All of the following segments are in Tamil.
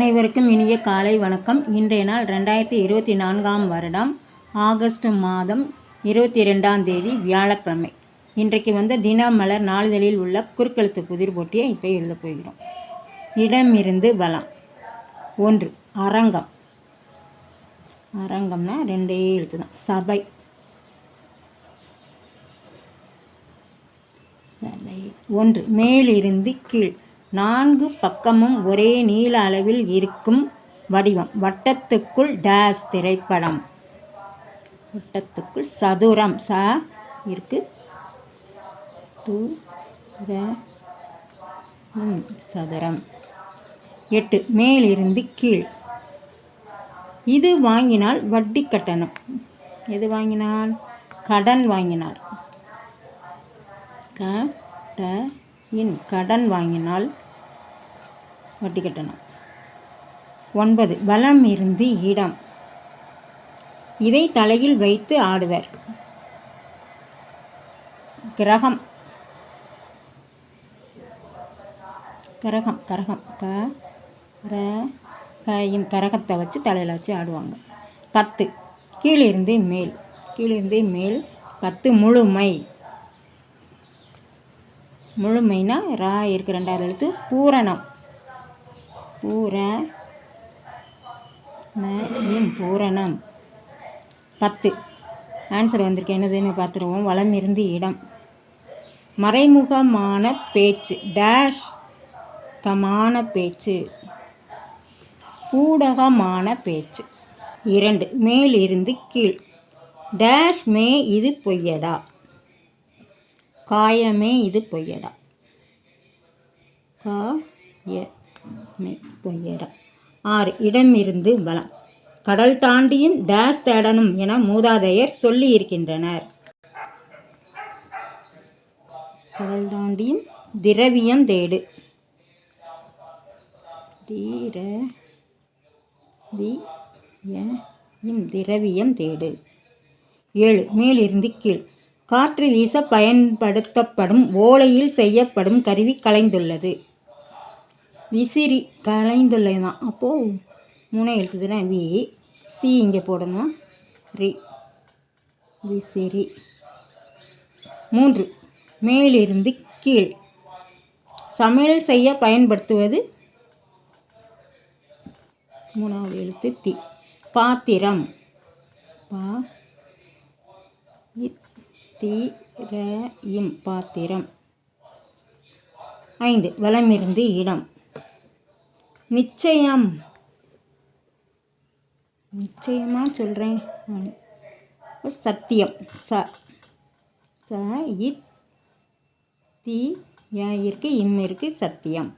அனைவருக்கும் இனிய காலை வணக்கம். இன்றைய நாள் ரெண்டாயிரத்தி இருபத்தி நான்காம் வருடம் ஆகஸ்ட் மாதம் இருபத்தி ரெண்டாம் தேதி வியாழக்கிழமை. இன்றைக்கு வந்து தினமலர் நாளிதழில் உள்ள குறுக்கெழுத்து புதிர் போட்டியை இப்போ எழுத போகிறோம். இடமிருந்து வளம். ஒன்று அரங்கம். அரங்கம்னா ரெண்டே எழுத்து தான். சபை. சபை. ஒன்று மேலிருந்து கீழ். நான்கு பக்கமும் ஒரே நீள அளவில் இருக்கும் வடிவம். வட்டத்துக்குள் டேஸ் திரைப்படம். வட்டத்துக்குள் சதுரம். ச இருக்கு. து ர ம், சதுரம். எட்டு. மேலிருந்து கீழ். இது வாங்கினால் வட்டி கட்டணம். எது வாங்கினால்? கடன் வாங்கினால். க ட இன். கடன் வாங்கினால் வட்டி கட்டணும். ஒன்பது வலம் இருந்து இடம். இதை தலையில் வைத்து ஆடுவர். கிரகம். கரகம் கரகம். க ர கையும் கரகத்தை வச்சு தலையில் வச்சு ஆடுவாங்க. பத்து கீழிருந்து மேல். கீழிருந்து மேல் பத்து முழுமை. முழுமைனா ரா இருக்கு ரெண்டாவது எழுத்து பூரணம். பூரணம் பூரணம். பத்து. ஆன்சர் வந்திருக்கு. என்னதுன்னு பார்த்துருவோம். வளம் இருந்து இடம். மறைமுகமான பேச்சு. டேஷ் கமான பேச்சு. ஊடகமான பேச்சு. இரண்டு. மேலிருந்து கீழ். டேஷ் மே இது பொய்யடா. காயமே இது பொய்யடா. காய மே ஆறு இடமிருந்து பலம் கடல் தாண்டியும் டேஸ் தேடணும் என மூதாதையர் சொல்லி இருக்கின்றனர் கடல் தாண்டியும் திரவியம் தேடு. தீர வி திரவியம் தேடு. ஏழு மேலிருந்து கீழ். காற்று வீச பயன்படுத்தப்படும் ஓலையில் செய்யப்படும் கருவி கலைந்துள்ளது. விசிறி கலைந்துள்ளது தான் அப்போது மூணே எழுத்துதுனா வி. சி இங்கே போடணும். ரி. விசிறி. மூன்று. மேலிருந்து கீழ். சமையல் செய்ய பயன்படுத்துவது மூணாவது எழுத்து தி. பாத்திரம். பா. தீரம் பாத்திரம். ஐந்து. வளமிருந்து இடம். நிச்சயம். நிச்சயமாக சொல்கிறேன் சத்தியம். ச ச இத் தி ய இருக்கு இம் இருக்கு சத்தியம்.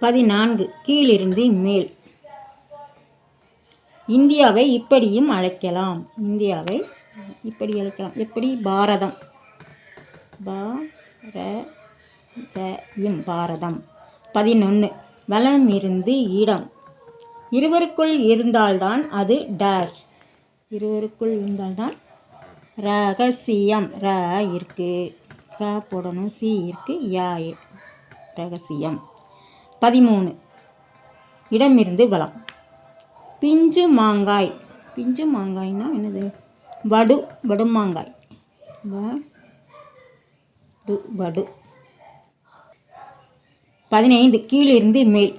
பதினான்கு கீழிருந்து மேல். இந்தியாவை இப்படியும் அழைக்கலாம். இந்தியாவை இப்படி அழைக்கலாம். எப்படி? பாரதம். பா இம் பாரதம். பதினொன்று வலம் இருந்து இடம். இருவருக்குள் இருந்தால்தான் அது டேஸ். இருவருக்குள் இருந்தால்தான் ரகசியம். ர இருக்கு. க போடணும். சி இருக்கு. யா ரகசியம். பதிமூணு. இடமிருந்து வளம். பிஞ்சு மாங்காய். பிஞ்சு மாங்காய்னா என்னது? வடு வடுமாங்காய் வடு வடு. பதினைந்து கீழிருந்து மேல்.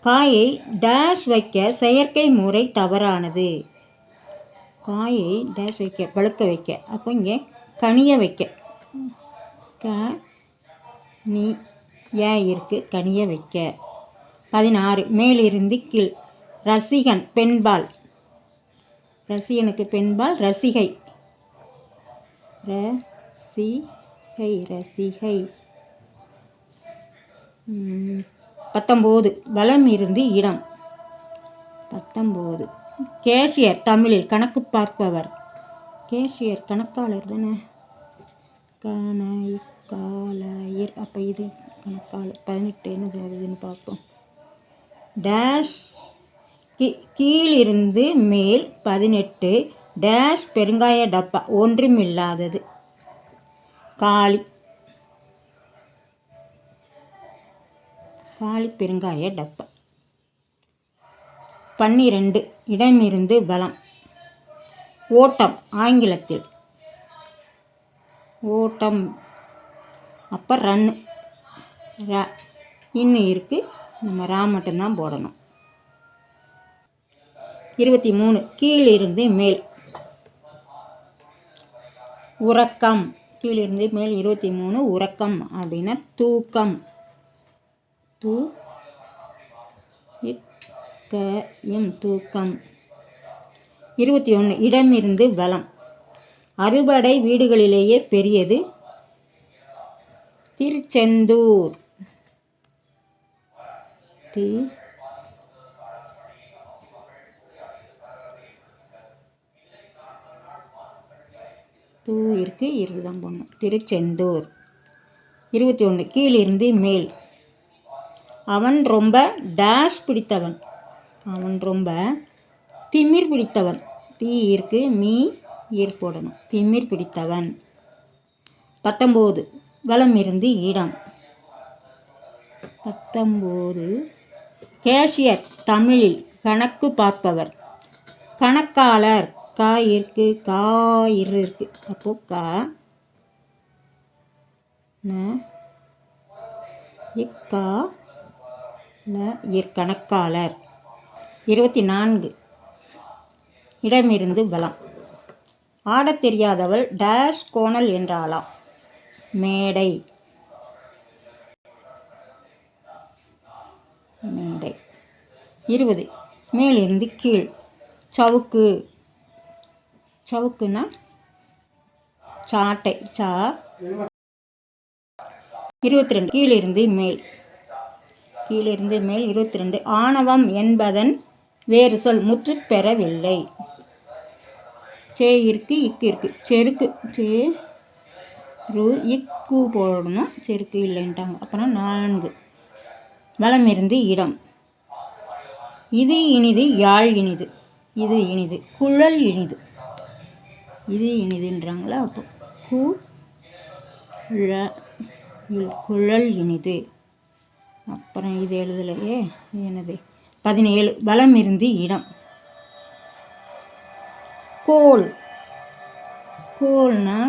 காயை டேஷ் வைக்க செயற்கை முறை தவறானது. காயை டேஷ் வைக்க பழுக்க வைக்க. அப்போ இங்கே கனிய வைக்க. க நீ ஏ இருக்கு கனிய வைக்க. பதினாறு மேலிருந்து கீழ். ரசிகன் பெண்பால். ரசிகனுக்கு பெண்பால் ரசிகை. ரசிகை ரசிகை. பத்தொம்போது. வலம் இருந்து இடம். பத்தொம்போது. கேஷியர் தமிழில் கணக்கு பார்ப்பவர். கேஷியர் கணக்காளர் தானே? கணக்காளர் அப்போ இது கணக்காளர். பதினெட்டு என்னது வருதுன்னு பார்ப்போம். டேஷ் கீ கீழிருந்து மேல் பதினெட்டு. டேஷ் பெருங்காய டப்பா. ஒன்றுமில்லாதது. காளி. காளி பெருங்காய டப்பா. பன்னிரெண்டு இடமிருந்து பலம் ஓட்டம் ஆங்கிலத்தில். ஓட்டம் அப்போ ரன்னு ர இன்னும் இருக்குது நம்ம ரா மட்டும்தான் போடணும். இருபத்தி மூணு கீழிருந்து மேல். உறக்கம். கீழிருந்து மேல் இருபத்தி மூணு உறக்கம் அப்படின்னா தூக்கம். தூ இக்கயம் தூக்கம். இருபத்தி ஒன்று இடமிருந்து வளம். அறுபடை வீடுகளிலேயே பெரியது திருச்செந்தூர். தி தூ இருக்குது இருக்கு தான் போடணும். திருச்செந்தூர். இருபத்தி ஒன்று கீழிருந்து மேல். அவன் ரொம்ப டேஷ் பிடித்தவன். அவன் ரொம்ப திமிர் பிடித்தவன். தீ ஈர்க்கு மீ ஈர் போடணும். திமிர் பிடித்தவன். பத்தொம்போது வளம் இருந்து இடம். பத்தொம்போது கேஷியர் தமிழில் கணக்கு பார்ப்பவர். கணக்காளர் கா இருக்கு கா இரு இருக்கு. அப்போ கா இக்கா கணக்காளர் இருபத்தி நான்கு இடமிருந்து பலம் ஆடத் தெரியாதவள் டேஷ் கோணல் என்றாளாம். மேடை. மேடை. இருபது. மேலிருந்து கீழ். சவுக்கு. சவுக்குன்னா? சாட்டை. சா. இருபத்தி ரெண்டு கீழிருந்து மேல். கீழிருந்து மேல் இருபத்தி ரெண்டு ஆணவம் என்பதன் வேறு சொல் முற்று பெறவில்லை. சே இருக்கு இக்கு இருக்கு. செருக்கு சே ரு இக்கு போடணும். செருக்கு இல்லைன்ட்டாங்க. அப்புறம் நான்கு. வளம் இருந்து இடம். இது இனிது யாழ் இனிது. இது இனிது. குழல் இனிது. இது இனிதுன்றாங்களா? அப்போ கு குழல் இனிது. அப்புறம் இது எழுதலையே என்னது? பதினேழு. வளம் இருந்து இடம். கோல். கோல்னா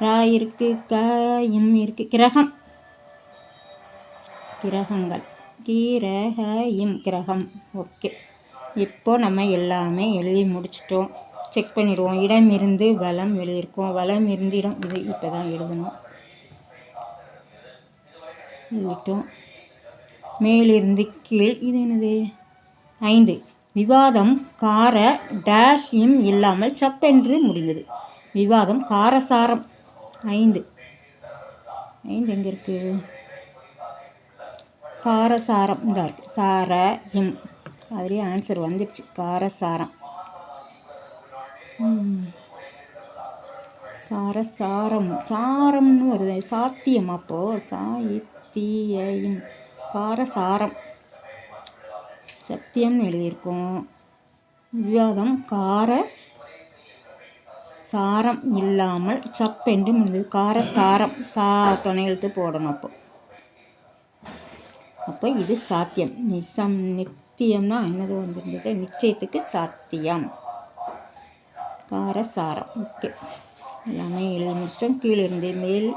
ரா இருக்கு க இம் இருக்கு. கிரகம். கிரகங்கள். கீரக இம் கிரகம். ஓகே. இப்போ நம்ம எல்லாமே எழுதி முடிச்சிட்டோம். செக் பண்ணிடுவோம். இடம் இருந்து வளம் எழுதியிருக்கோம். வளம் இருந்து இடம். இது இப்போ தான் எழுதணும். விட்டோம் மேலிருந்து கீழ் இது என்னது? ஐந்து. விவாதம் கார டேஷ் இம் இல்லாமல் சப்பென்று முடிந்தது. விவாதம் காரசாரம். ஐந்து. ஐந்து எங்கே இருக்குது காரசாரம். இந்த இருக்குது சார இம். அதுலேயே ஆன்சர் வந்துடுச்சு காரசாரம். காரசாரம். சாரம்னு வருது. சாத்தியம் அப்போது சாயி சாயித்தியம் காரசாரம். சத்தியம்னு எழுதியிருக்கோம். விவாதம் கார சாரம் இல்லாமல் சப்பென்று முடிந்தது. காரசாரம் சா துணை எழுத்து போடணும் அப்போ. அப்போ இது சாத்தியம். நிசம் நித்தியம்னா என்னது வந்திருந்தது? நிச்சயத்துக்கு சாத்தியம். காரசாரம். ஓகே. எல்லாமே எழுதி முடிச்சிட்டோம். கீழே இருந்து மேல்